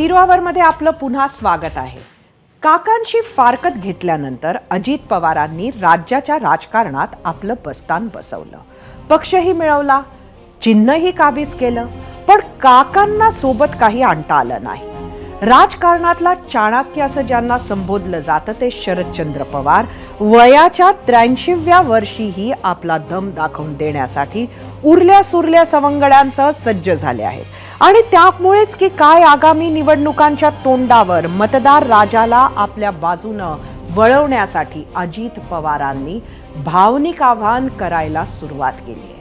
Zero आवरमध्ये आपलं पुन्हा स्वागत आहे. काकांची फारकत घेतल्यानंतर अजित पवारांनी राज्याच्या राजकारणात आपलं बस्तान बसवलं. पक्षही मिळवला चिन्हही काबीज केलं पण काकांना सोबत काही आणता आलं नाही. राजकारणातला चाणक्य असं ज्यांना संबोधलं जातं ते शरदचंद्र पवार. वयाच्या त्र्याऐंशीव्या वर्षीही आपला दम दाखवून देण्यासाठी उरल्या सुरल्या सवंगड्यांसह सज्ज झाले आहेत. आणि त्यामुळेच की काय आगामी निवडणुकांच्या तोंडावर मतदार राजाला आपल्या बाजूनं वळवण्यासाठी अजित पवारांनी भावनिक आव्हान करायला सुरुवात केली आहे.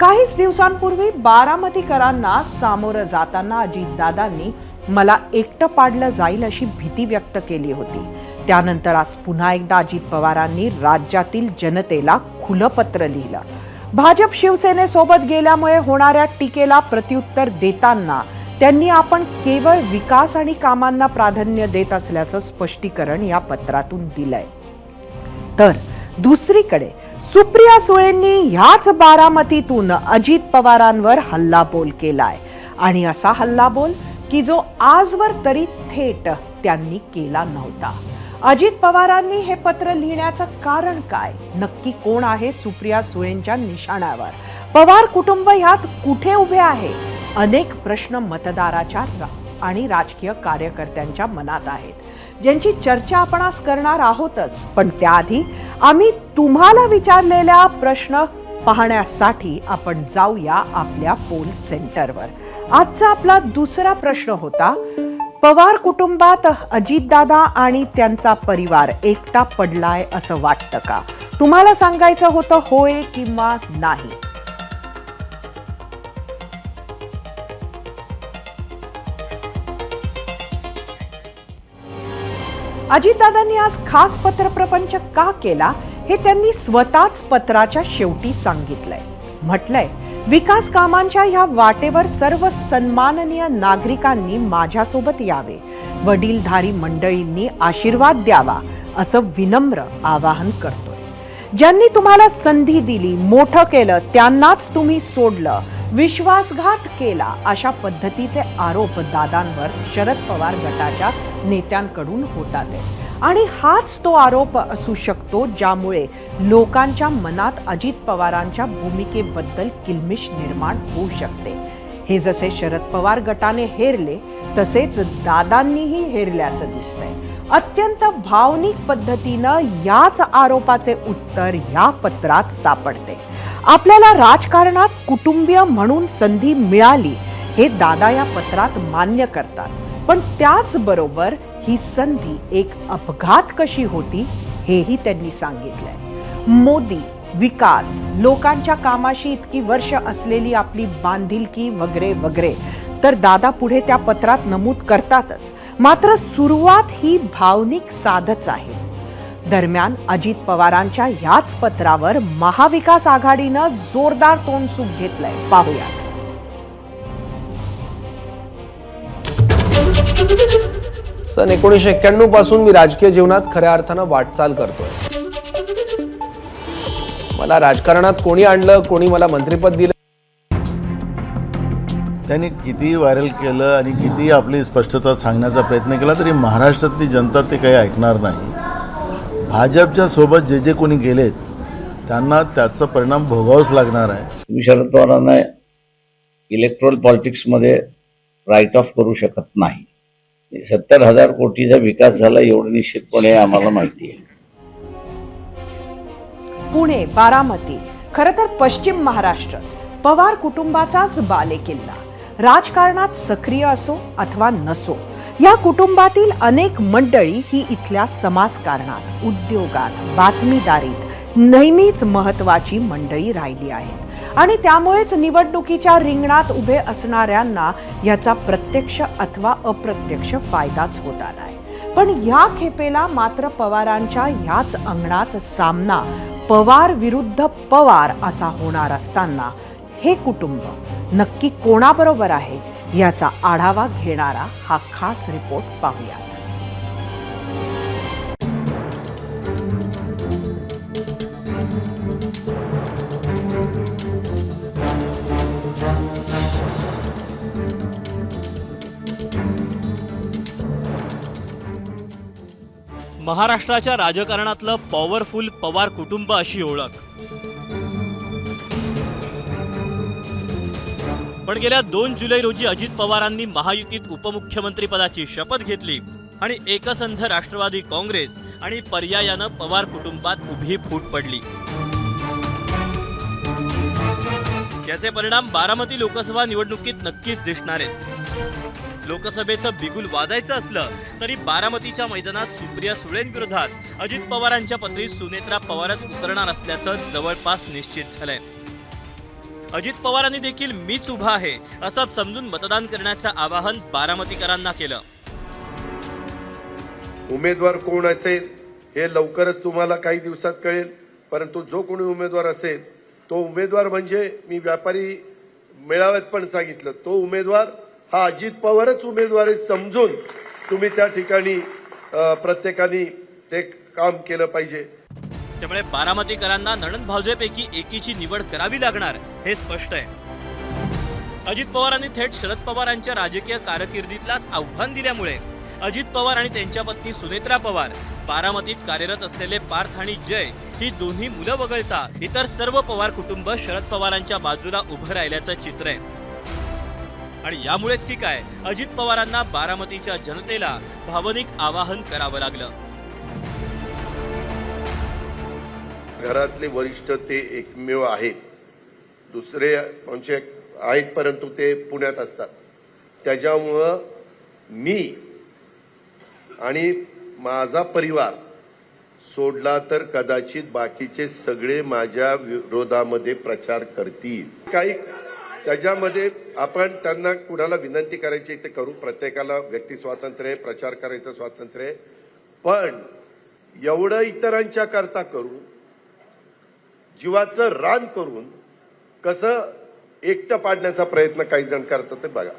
काहीच दिवसांपूर्वी बारामतीकरांना सामोरं जाताना अजितदादांनी मला एकटं पाडलं जाईल अशी भीती व्यक्त केली होती. त्यानंतर आज पुन्हा एकदा अजित पवारांनी राज्यातील जनतेला खुलं पत्र लिहिलं. भाजप शिवसेनेसोबत गेल्यामुळे होणाऱ्या टीकेला प्रत्युत्तर देताना त्यांनी आपण केवळ विकास आणि कामांना प्राधान्य देत असल्याचं स्पष्टीकरण या पत्रातून दिलंय. तर दुसरीकडे सुप्रिया सुळेंनी ह्याच बारामतीतून अजित पवारांवर हल्लाबोल केलाय. आणि असा हल्लाबोल की जो आजवर तरी थेट त्यांनी केला नव्हता. अजित पवारांनी हे पत्र लिहिण्याचं कारण काय? नक्की कोण आहे सुप्रिया सुळेंच्या निशाण्यावर? पवार कुटुंब ह्यात कुठे उभे आहे? अनेक प्रश्न मतदाराच्या आणि राजकीय कार्यकर्त्यांच्या मनात आहेत. ज्यांची चर्चा आपण आज करणार आहोतच. पण त्याआधी आम्ही तुम्हाला विचारलेल्या प्रश्न पाहण्यासाठी आपण जाऊया आपल्या पोल सेंटरवर. आजचा आपला दुसरा प्रश्न होता पवार कुटुंबात अजितदादा आणि त्यांचा परिवार एकटा पडलाय असं वाटतं का? तुम्हाला सांगायचं होतं होय किंवा नाही? अजितदादांनी आज खास पत्रप्रपंच का केला हे त्यांनी स्वतःच पत्राच्या शेवटी सांगितलंय. म्हटलंय विकास कामांच्या ह्या वाटेवर सर्व सन्माननीय नागरिकांनी माझ्यासोबत यावे. वडीलधारी मंडळींनी आशीर्वाद द्यावा असं विनम्र आवाहन करतोय. ज्यांनी तुम्हाला संधी दिली मोठं केलं त्यांनाच तुम्ही सोडलं विश्वासघात केला अशा पद्धतीचे आरोप दादांवर शरद पवार गटाच्या नेत्यांकडून होतात आणि हाच तो आरोप असू शकतो ज्यामुळे लोकांच्या मनात अजित पवारांच्या भूमिकेबद्दल किलमिश निर्माण होऊ शकते. हे जसे शरद पवार गटाने हेरले तसेच दादांनीही हेरल्याचं दिसतंय. अत्यंत भावनिक पद्धतीनं याच आरोपाचे उत्तर या पत्रात सापडते. आपल्याला राजकारणात कुटुंबीय म्हणून संधी मिळाली हे दादा या पत्रात मान्य करतात. पण त्याचबरोबर ही संधी एक अपघात कशी होती हेही त्यांनी सांगितलंय. मोदी विकास लोकांच्या कामाशी इतकी वर्ष असलेली आपली बांधिलकी वगैरे वगैरे. तर दादा पुढे त्या पत्रात नमूद करतातच. मात्र सुरुवात ही भावनिक साधच आहे. दरम्यान अजित पवारांच्या ह्याच पत्रावर महाविकास आघाडीनं जोरदार तोंडसूक घेतलंय. पाहूया. सन एकोणीसशे एक्क्याण्णवपासून मी राजकीय जीवनात खऱ्या अर्थानं वाटचाल करतोय. मला राजकारणात कोणी आणलं कोणी मला मंत्रिपद दिलं? त्यांनी कितीही व्हायरल केलं आणि कितीही आपली स्पष्टता सांगण्याचा प्रयत्न केला तरी महाराष्ट्रातली जनता ते काही ऐकणार नाही. भाजपच्या सोबत जे जे कोणी गेलेत त्यांना त्याचा परिणाम भोगावाच लागणार आहे. शरद पवारांना इलेक्ट्रॉल पॉलिटिक्समध्ये राईट ऑफ करू शकत नाही. सत्तर हजार कोटीचा विकास झाला एवढं निश्चितपणे आम्हाला माहिती आहे. पुणे बारामती खर तर पश्चिम महाराष्ट्र पवार कुटुंबाचाच बालेकिल्ला. राजकारणात सक्रिय असो अथवा नसो या कुटुंबातील अनेक मंडळी ही इथल्या समाजकारणात उद्योगात बातमीदारीत नेहमीच महत्वाची मंडळी राहिली आहेत. आणि त्यामुळेच निवडणुकीच्या रिंगणात उभे असणाऱ्यांना याचा प्रत्यक्ष अथवा अप्रत्यक्ष फायदाच होत आलाय पण या खेपेला मात्र पवारांच्या ह्याच अंगणात सामना पवार विरुद्ध पवार असा होणार असताना हे कुटुंब नक्की कोणाबरोबर आहे याचा आढावा घेणारा हा खास रिपोर्ट पाहूया. महाराष्ट्राच्या राजकारणातलं पॉवरफुल पवार कुटुंब अशी ओळख. पण गेल्या दोन जुलै रोजी अजित पवारांनी महायुतीत उपमुख्यमंत्रीपदाची शपथ घेतली आणि एकसंध राष्ट्रवादी काँग्रेस आणि पर्यायानं पवार कुटुंबात उभी फूट पडली. त्याचे परिणाम बारामती लोकसभा निवडणुकीत नक्कीच दिसणार आहेत. लोकसभेचं बिगुल वाजायचं असलं तरी बारामतीच्या मैदानात सुप्रिया सुळेंविरोधात अजित पवारांच्या पत्नी सुनेत्रा पवारच उतरणार असल्याचं जवळपास निश्चित झालंय. अजित पवारांनी देखील मीच उभा आहे असं समजून मतदान करण्याचं आवाहन बारामतीकरांना केलं. उमेदवार कोण असेल हे लवकरच तुम्हाला काही दिवसात कळेल परंतु जो कोणी उमेदवार असेल तो उमेदवार म्हणजे मी व्यापारी मेळाव्यात पण सांगितलं तो उमेदवार हा अजित पवारच उमेदवार समजून तुम्ही त्या ठिकाणी प्रत्येकाने ते काम केलं पाहिजे. त्यामुळे बारामतीकरांना नणंद भावजेपैकी एकीची निवड करावी लागणार हे स्पष्ट आहे. अजित पवारांनी थेट शरद पवारांच्या राजकीय कारकिर्दीतलाच आव्हान दिल्यामुळे अजित पवार आणि त्यांच्या पत्नी सुनेत्रा पवार बारामतीत कार्यरत असलेले पार्थ आणि जय ही दोन्ही मुलं वगळता इतर सर्व पवार कुटुंब शरद पवारांच्या बाजूला उभं राहिल्याचं चित्र आहे. आणि यामुळेच की काय अजित पवारांना बारामतीच्या जनतेला भावनिक आवाहन करावं लागलं. घरातले वरिष्ठ ते एकमेव आहेत. दुसरे म्हणजे आहेत परंतु ते पुण्यात असतात. त्याच्यामुळं मी आणि माझा परिवार सोडला तर कदाचित बाकीचे सगळे माझ्या विरोधामध्ये प्रचार करतील. काही त्याच्यामध्ये आपण त्यांना कुणाला विनंती करायची ते करू. प्रत्येकाला व्यक्ती स्वातंत्र्य आहे प्रचार करायचं स्वातंत्र्य आहे. पण एवढं इतरांच्या करता करू जीवाचं रान करून कसं एकटं पाडण्याचा प्रयत्न काही जण करतात ते बघा.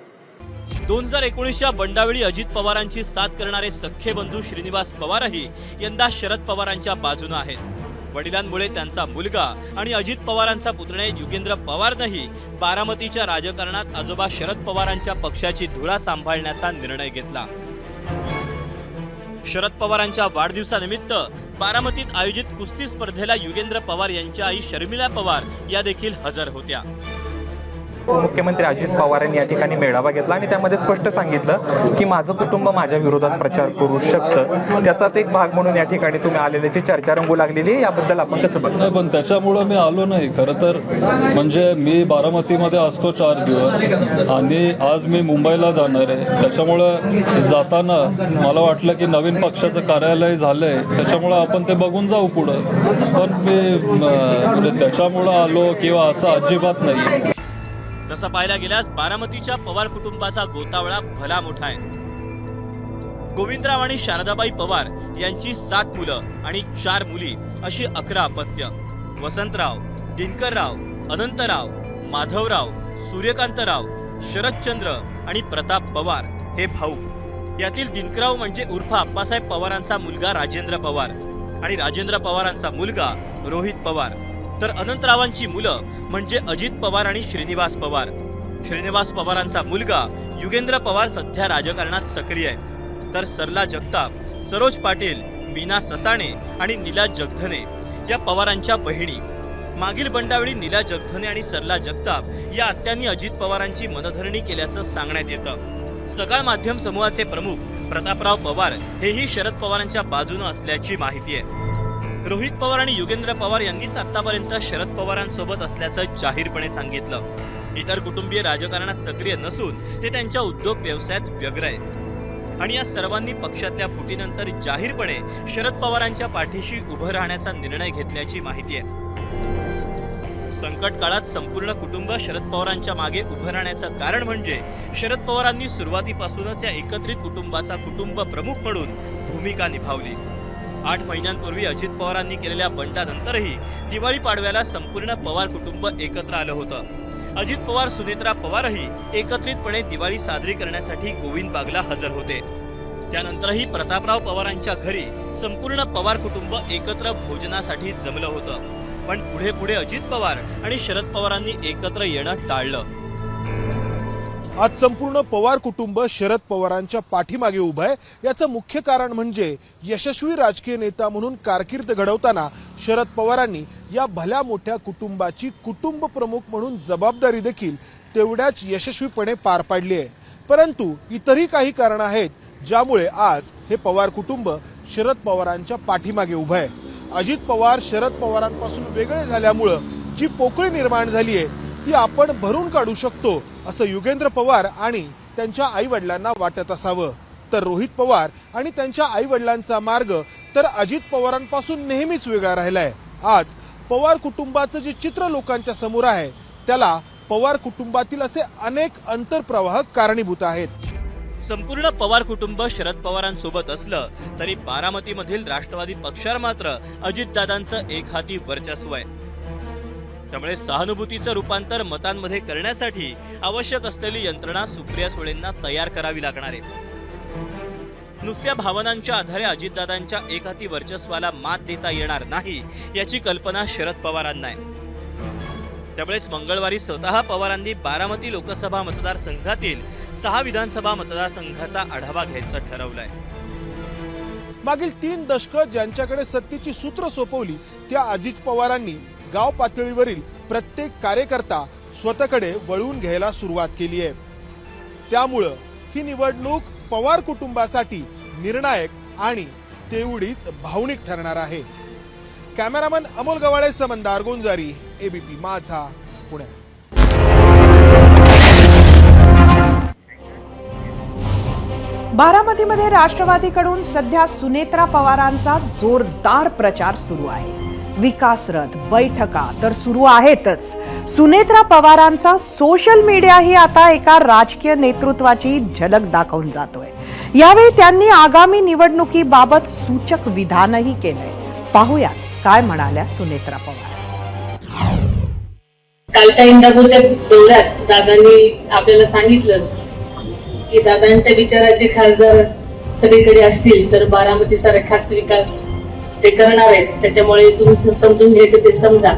दोन हजार एकोणीसच्या बंडावेळी अजित पवारांची साथ करणारे सख्खे बंधू श्रीनिवास पवारही यंदा शरद पवारांच्या बाजूने आहेत. वडिलांमुळे त्यांचा मुलगा आणि अजित पवारांचा पुतणे युगेंद्र पवारनंही बारामतीच्या राजकारणात आजोबा शरद पवारांच्या पक्षाची धुरा सांभाळण्याचा निर्णय घेतला. शरद पवारांच्या वाढदिवसानिमित्त बारामतीत आयोजित कुस्ती स्पर्धेला युगेंद्र पवार यांच्या आई शर्मिला पवार या देखील हजर होत्या. मुख्यमंत्री अजित पवार यांनी या ठिकाणी मेळावा घेतला आणि त्यामध्ये स्पष्ट सांगितलं की माझं कुटुंब माझ्या विरोधात प्रचार करू शकतं. त्याचाच एक भाग म्हणून या ठिकाणी तुम्ही आलेल्याची चर्चा रंगू लागलेली आहे. याबद्दल आपण कसं बघतो पण त्याच्यामुळं मी आलो नाही. खरं तर म्हणजे मी बारामतीमध्ये असतो चार दिवस आणि आज मी मुंबईला जाणार आहे. त्याच्यामुळं जाताना मला वाटलं की नवीन पक्षाचं कार्यालय झालंय. त्याच्यामुळं आपण ते बघून जाऊ पुढं. पण मी म्हणजे त्याच्यामुळं आलो किंवा असं अजिबात नाही. तसं पाहायला गेल्यास बारामतीच्या पवार कुटुंबाचा गोतावळा भला मोठा आहे. गोविंदराव आणि शारदाबाई पवार यांची सात मुलं आणि चार मुली अशी अकरा अपत्य. वसंतराव दिनकरराव अनंतराव माधवराव सूर्यकांतराव शरदचंद्र आणि प्रताप पवार हे भाऊ. यातील दिनकराव म्हणजे उर्फ आप्पासाहेब पवारांचा मुलगा राजेंद्र पवार आणि राजेंद्र पवारांचा मुलगा रोहित पवार. तर अनंतरावांची मुलं म्हणजे अजित पवार आणि श्रीनिवास पवार. श्रीनिवास पवारांचा मुलगा युगेंद्र पवार सध्या राजकारणात सक्रिय आहे. तर सरला जगताप सरोज पाटील मीना ससाणे आणि नीला जगधने या पवारांच्या बहिणी. मागील बंडावेळी नीला जगधने आणि सरला जगताप या आत्यांनी अजित पवारांची मनधरणी केल्याचं सांगण्यात येतं. सकाळ माध्यम समूहाचे प्रमुख प्रतापराव पवार हेही शरद पवारांच्या बाजूनं असल्याची माहिती आहे. रोहित पवार आणि युगेंद्र पवार यांनीच आतापर्यंत शरद पवारांसोबत असल्याचं जाहीरपणे सांगितलं. इतर कुटुंबीय राजकारणात सक्रिय नसून ते त्यांच्या उद्योग व्यवसायात व्यग्र आहेत. आणि या सर्वांनी पक्षातल्या फुटीनंतर जाहीरपणे शरद पवारांच्या पाठीशी उभं राहण्याचा निर्णय घेतल्याची माहिती आहे. संकट काळात संपूर्ण कुटुंब शरद पवारांच्या मागे उभं राहण्याचं कारण म्हणजे शरद पवारांनी सुरुवातीपासूनच या एकत्रित कुटुंबाचा कुटुंब प्रमुख म्हणून भूमिका निभावली. आठ महिन्यांपूर्वी अजित पवारांनी केलेल्या बंडानंतरही दिवाळी पाडव्याला संपूर्ण पवार कुटुंब एकत्र आलं होतं. अजित पवार सुनेत्रा पवारही एकत्रितपणे दिवाळी साजरी करण्यासाठी गोविंद बागला हजर होते. त्यानंतरही प्रतापराव पवारांच्या घरी संपूर्ण पवार कुटुंब एकत्र भोजनासाठी जमलं होतं. पण पुढे पुढे अजित पवार आणि शरद पवारांनी एकत्र येणं टाळलं. आज संपूर्ण पवार कुटुंब शरद पवारांच्या पाठीमागे उभं आहे. याचं मुख्य कारण म्हणजे यशस्वी राजकीय नेता म्हणून कारकीर्द घडवताना शरद पवारांनी या भल्या मोठ्या कुटुंबाची कुटुंब प्रमुख म्हणून जबाबदारी देखील तेवढ्याच यशस्वीपणे पार पाडली आहे. परंतु इतरही काही कारणं आहेत ज्यामुळे आज हे पवार कुटुंब शरद पवारांच्या पाठीमागे उभं आहे. अजित पवार शरद पवारांपासून वेगळे झाल्यामुळं जी पोकळी निर्माण झाली आहे ती आपण भरून काढू शकतो असं युगेंद्र पवार आणि त्यांच्या आई वडिलांना वाटत असावं. तर रोहित पवार आणि त्यांच्या आई वडिलांचा मार्ग तर अजित पवारांपासून नेहमीच वेगळा राहिलाय. आज पवार कुटुंबाचं जे चित्र लोकांच्या समोर आहे त्याला पवार कुटुंबातील असे अनेक अंतरप्रवाह कारणीभूत आहेत. संपूर्ण पवार कुटुंब शरद पवारांसोबत असलं तरी बारामतीमधील राष्ट्रवादी पक्षावर मात्र अजितदादांचं एक हाती वर्चस्व आहे. त्यामुळे सहानुभूतीचं रूपांतर मतांमध्ये करण्यासाठी आवश्यक असलेली यंत्रणा सुप्रिया सुळेंना तयार करावी लागणार आहे. नुसत्या भावनांच्या आधारे अजितदादांच्या एकाती वर्चस्वाला मात देता येणार नाही याची कल्पना शरद पवारांना आहे. त्यामुळेच मंगळवारी स्वतः पवारांनी बारामती लोकसभा मतदारसंघातील सहा विधानसभा मतदारसंघाचा आढावा घ्यायचं ठरवलंय. मागील तीन दशकं ज्यांच्याकडे सत्तेची सूत्र सोपवली त्या अजित पवारांनी गाव पातळीवरील प्रत्येक कार्यकर्ता स्वतःकडे वळवून घ्यायला सुरुवात केली आहे. त्यामुळं ही निवडणूक पवार कुटुंबासाठी निर्णायक आणि तेवढीच भावनिक ठरणार आहे. Cameraman Amol Gawale Samandar Gonjari ABP Majha Pune. बारामतीमध्ये राष्ट्रवादीकडून सध्या सुनेत्रा पवारांचा जोरदार प्रचार सुरू आहे. विकास रथ बैठका तर सुरू आहेतच. सुनेत्रा पवारांचा सोशल मीडियाही आता एका राजकीय नेतृत्वाची झलक दाखवून जातोय. यावेळी त्यांनी आगामी निवडणुकीबाबत सूचक विधानही केलंय. पाहूया काय म्हणाल्या सुनेत्रा पवार. कालच्या इंदापूरच्या दौऱ्यात दादांनी आपल्याला सांगितलंच की दादांच्या विचाराचे खासदार सगळीकडे असतील तर बारामती सारखाच विकास ते करणार आहेत. त्याच्यामुळे तुम्ही समजून घ्यायचं ते समजा.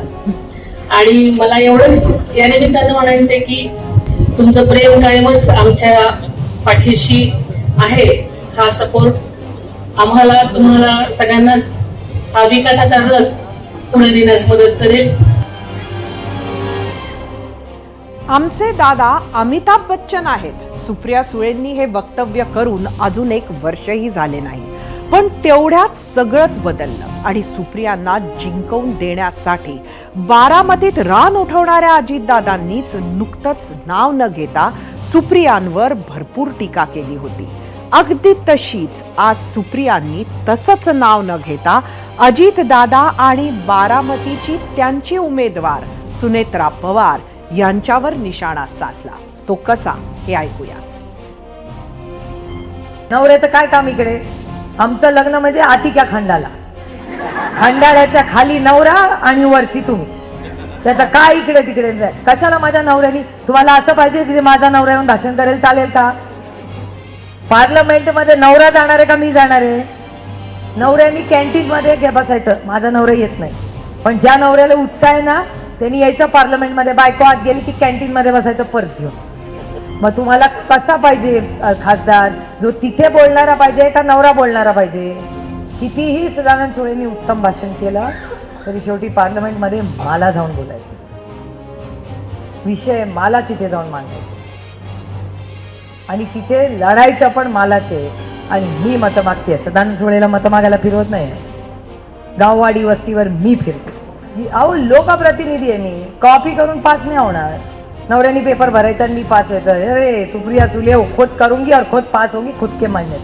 आणि मला एवढंच या निमित्तानं म्हणायचंय की तुमचं प्रेम कायमच आमच्या पाठीशी आहे. हा सपोर्ट आम्हाला तुम्हाला सगळ्यांनाच हा विकासाचा रथ पुढे नेण्यास मदत करेल. आमचे दादा अमिताभ बच्चन आहेत. सुप्रिया सुळेंनी हे वक्तव्य करून अजून एक वर्षही झाले नाही. पण तेवढ्यात सगळंच बदललं आणि सुप्रियांना जिंकवून देण्यासाठी बारामतीत रान उठवणाऱ्या अजितदादांनीच नुकतंच नाव न घेता सुप्रियांवर भरपूर टीका केली होती. अगदी तशीच आज सुप्रियांनी तसंच नाव न घेता अजितदादा आणि बारामतीची त्यांची उमेदवार सुनेत्रा पवार यांच्यावर निशाणा साधला. तो कसा हे ऐकूया. नवरे तर काय काम इकडे? आमचं लग्न म्हणजे आतिक्या खंडाला. खंडाळ्याच्या खाली नवरा आणि वरती तुम्ही. त्याचा काय इकडे तिकडे जाय? कशाला माझ्या नवऱ्यानी? तुम्हाला असं पाहिजे की माझा नवरा येऊन भाषण करेल चालेल का? पार्लमेंटमध्ये नवरा जाणार आहे का मी जाणार आहे? नवऱ्यानी कॅन्टीन मध्ये बसायचं. माझा नवरा येत नाही. पण ज्या नवऱ्याला उत्साह आहे ना त्यांनी यायचं पार्लमेंटमध्ये. बायको आत गेली की कॅन्टीन मध्ये बसायचं पर्स घेऊन. मग तुम्हाला कसा पाहिजे खासदार? जो तिथे बोलणारा पाहिजे का नवरा बोलणारा पाहिजे? कितीही सदानंद सुळेंनी उत्तम भाषण केलं तरी शेवटी पार्लमेंटमध्ये मला जाऊन बोलायचं. विषय मला तिथे जाऊन मांडायचे. आणि तिथे लढायचं पण मला ते. आणि मी मतं मागते सदानंद सुळेला मतं मागायला फिरवत नाही गाववाडी वस्तीवर मी फिरते. अहो लोकप्रतिनिधी आहे मी. कॉपी करून पास नाही होणार. नवऱ्यानी पेपर भरायचा आणि मी पास व्हायचं. अरे सुप्रिया सुले हो, खुद करूंगी और खुद पास होगी खुद के मान्य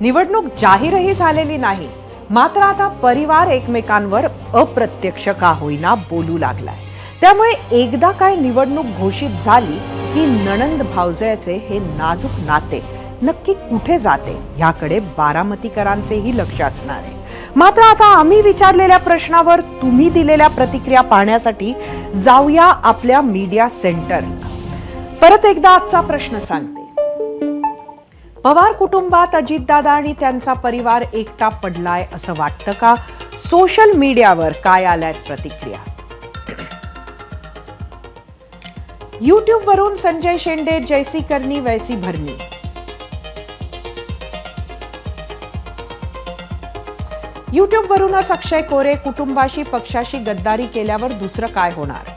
निवडणूक जाहीरही झालेली नाही. मात्र आता परिवार एकमेकांवर अप्रत्यक्ष का होईना बोलू लागलाय. त्यामुळे एकदा काय निवडणूक घोषित झाली की नणंद भावजयाचे हे नाजूक नाते नक्की कुठे जाते ह्याकडे बारामतीकरांचेही लक्ष असणार आहे. मात्र आता आम्ही विचारलेल्या प्रश्नावर तुम्ही दिलेल्या प्रतिक्रिया पाहण्यासाठी जाऊया आपल्या मीडिया सेंटरला परत एकदा आजचा प्रश्न सांगते. पवार कुटुंबात अजितदादा आणि त्यांचा परिवार एकटा पडलाय असं वाटतं का? सोशल मीडियावर काय आल्यात प्रतिक्रिया? युट्यूबवरून संजय शेंडे जैसी करनी वैसी भरणी यूट्यूबवरूनच अक्षय कोरे कुटुंबाशी पक्षाशी गद्दारी केल्यावर दुसरं काय होणार?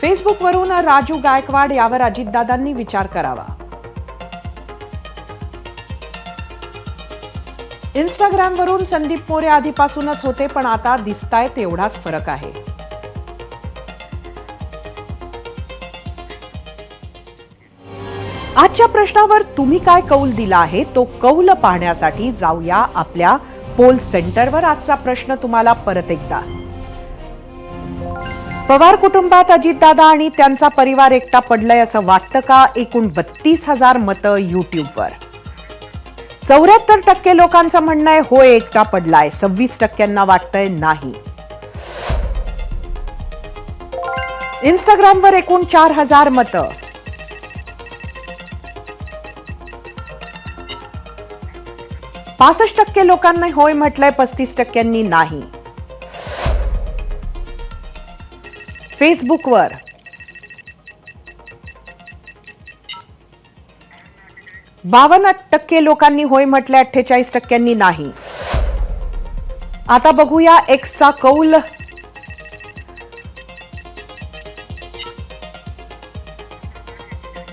फेसबुकवरून राजू गायकवाड यावर अजितदादांनी विचार करावा. इंस्टाग्रामवरून संदीप मोरे आधीपासूनच होते पण आता दिसतायत एवढाच फरक आहे. आजच्या प्रश्नावर तुम्ही काय कौल दिला आहे तो कौल पाहण्यासाठी जाऊया आपल्या पोल सेंटरवर. आजचा प्रश्न तुम्हाला परत एकदा. पवार कुटुंबात अजितदादा आणि त्यांचा परिवार एकटा पडलाय असं वाटतं का? एकूण बत्तीस हजार मतं युट्यूबवर. चौऱ्याहत्तर टक्के लोकांचं म्हणणं आहे होय एकटा पडलाय. सव्वीस टक्क्यांना वाटतंय नाही. इंस्टाग्रामवर एकूण चार हजार मतं. पासष्ट टक्के लोकांना होय म्हटलंय पस्तीस टक्क्यांनी नाही. फेसबुकवर. बावन्न टक्के लोकांनी होय म्हटले अठ्ठेचाळीस टक्क्यांनी नाही. आता बघूया एक्सचा कौल.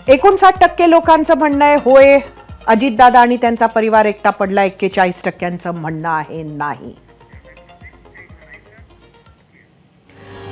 एकोणसाठ टक्के लोकांचं म्हणणं आहे होय. अजितदादा आणि त्यांचा परिवार एकटा पडला एक्केचाळीस टक्क्यांचं म्हणणं आहे नाही.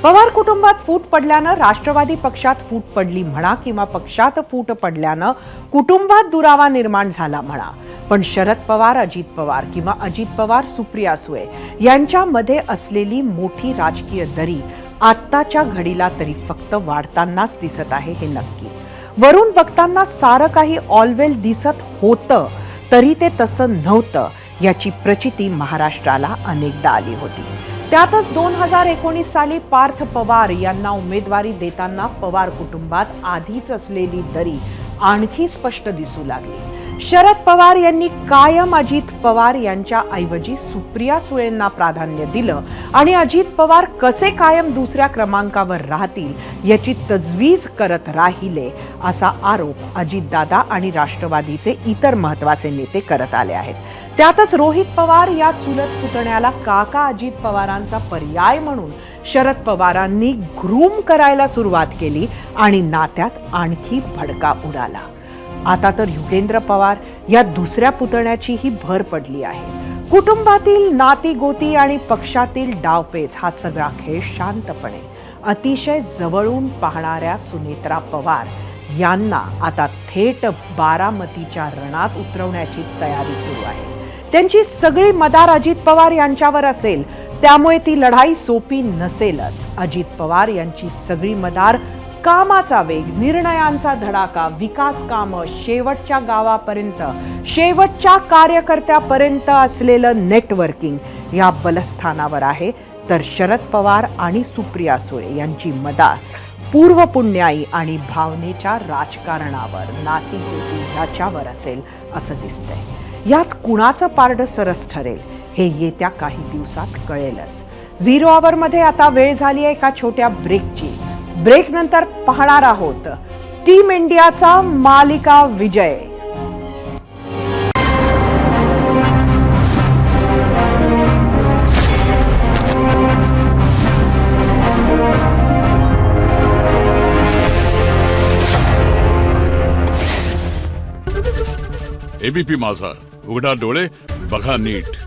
पवार कुटुंबात फूट पडल्यानं राष्ट्रवादी पक्षात फूट पडली म्हणा किंवा पक्षात फूट पडल्यानं कुटुंबात दुरावा निर्माण झाला म्हणा. पण शरद पवार अजित पवार किंवा अजित पवार सुप्रिया सुळे यांच्यामध्ये असलेली मोठी राजकीय दरी आत्ताच्या घडीला तरी फक्त वाढतानाच दिसत आहे हे नक्की. वरून बघताना सारं काही ऑलवेल दिसत होतं तरी ते तसं नव्हतं याची प्रचिती महाराष्ट्राला अनेकदा आली होती. त्यातच दोन हजार एकोणीस साली पार्थ पवार यांना उमेदवारी देताना पवार कुटुंबात आधीच असलेली दरी आणखी स्पष्ट दिसू लागली. शरद पवार यांनी कायम अजित पवार यांच्या ऐवजी सुप्रिया सुळेंना प्राधान्य दिलं. आणि अजित पवार कसे कायम दुसऱ्या क्रमांकावर राहतील याची तजवीज करत राहिले असा आरोप अजितदादा आणि राष्ट्रवादीचे इतर महत्त्वाचे नेते करत आले आहेत. त्यातच रोहित पवार या चुलत पुतण्याला काका अजित पवारांचा पर्याय म्हणून शरद पवारांनी ग्रूम करायला सुरुवात केली आणि नात्यात आणखी भडका उडाला. आता तर युगेंद्र पवार या दुसऱ्या पुतण्याचीही भर पडली आहे. कुटुंबातील नाती गोती आणि पक्षातील डावपेच हा सगळा खेळ शांतपणे अतिशय जवळून पाहणाऱ्या सुनेत्रा पवार यांना आता थेट बारामतीच्या रणात उतरवण्याची तयारी सुरू आहे. त्यांची सगळी मदार अजित पवार यांच्यावर असेल त्यामुळे ती लढाई सोपी नसेलच. अजित पवार यांची सगळी मदार कामाचा वेग निर्णयांचा धडाका विकास कामं शेवटच्या गावापर्यंत शेवटच्या कार्यकर्त्यापर्यंत असलेलं नेटवर्किंग या बलस्थानावर आहे. तर शरद पवार आणि सुप्रिया सुळे यांची मदार पूर्व पुण्याई आणि भावनेच्या राजकारणावर नाती ह्याच्यावर असेल असं दिसतंय. यात कुणाचं पारडं सरस ठरेल हे येत्या काही दिवसात कळेलच. झिरो आवरमध्ये आता वेळ झाली आहे एका छोट्या ब्रेकची ब्रेक नंतर पाहणार आहोत. टीम इंडियाचा मालिका विजय. एबीपी माझा. उघडा डोळे बघा नीट.